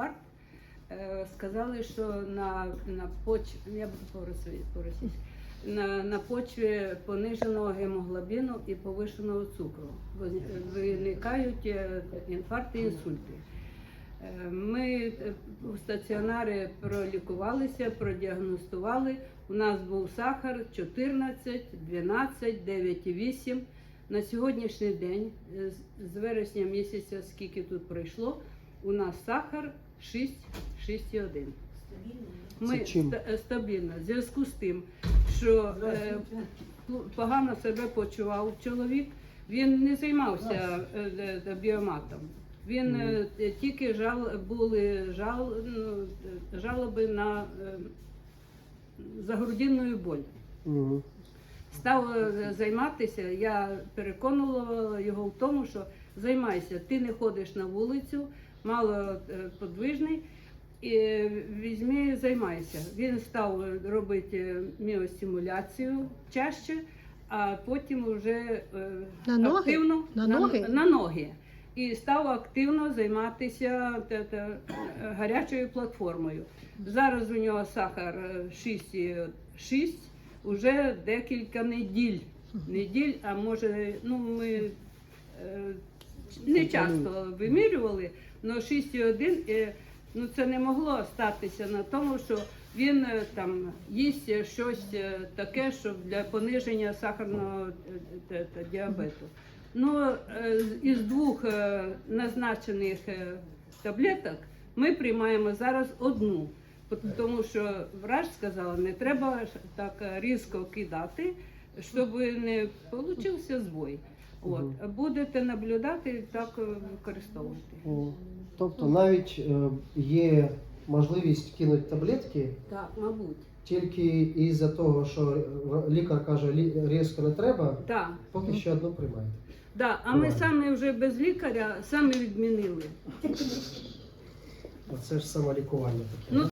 інфаркт. Е, Сказали, що на, на поч... я буду по-росі- по-російськи. На, на почві пониженого гемоглобіну і повишеного цукру виникають е, інфаркти, інсульти. Е, Ми у стаціонарі пролікувалися, продіагностували. У нас був сахар 14, 12, 9,8. На сьогоднішній день, з вересня місяця, скільки тут пройшло, у нас сахар 6, 6,1. Ми чим? е, стабільно. В зв'язку з тим, що е, погано себе почував чоловік, він не займався е, е, е, біоматом. Він е, тільки жал, були жал, ну, е, жалоби на е, загрудинну боль. Мгм. Став е, займатися, я переконувала його в тому, що займайся, ти не ходиш на вулицю, мало е, подвижний, і візьми, займайся. Він став робити міостимуляцію чаще, а потім вже е, На ноги? активно На ноги? на ноги. І став активно займатися те, е, гарячою платформою. Зараз у нього сахар е, 6,6, уже декілька неділь. Неділь, а може, ну ми е, не часто вимірювали, але 6,1, е, ну це не могло статися на тому, що він е, там їсть щось е, таке, що для пониження сахарного е, те, діабету. Ну, е, із двох е, назначених е, таблеток ми приймаємо зараз одну. Тому що врач сказала, не треба так різко кидати, щоб не получився збой. От. Будете наблюдати і так е, використовувати. Тобто навіть е, є можливість кинути таблетки Так, мабуть. тільки із-за того, що лікар каже, «Лі- різко не треба, Так. поки що одну приймаєте. Да, а ми Буває. самі вже без лікаря самі відмінили. Оце ж самолікування таке. Ну?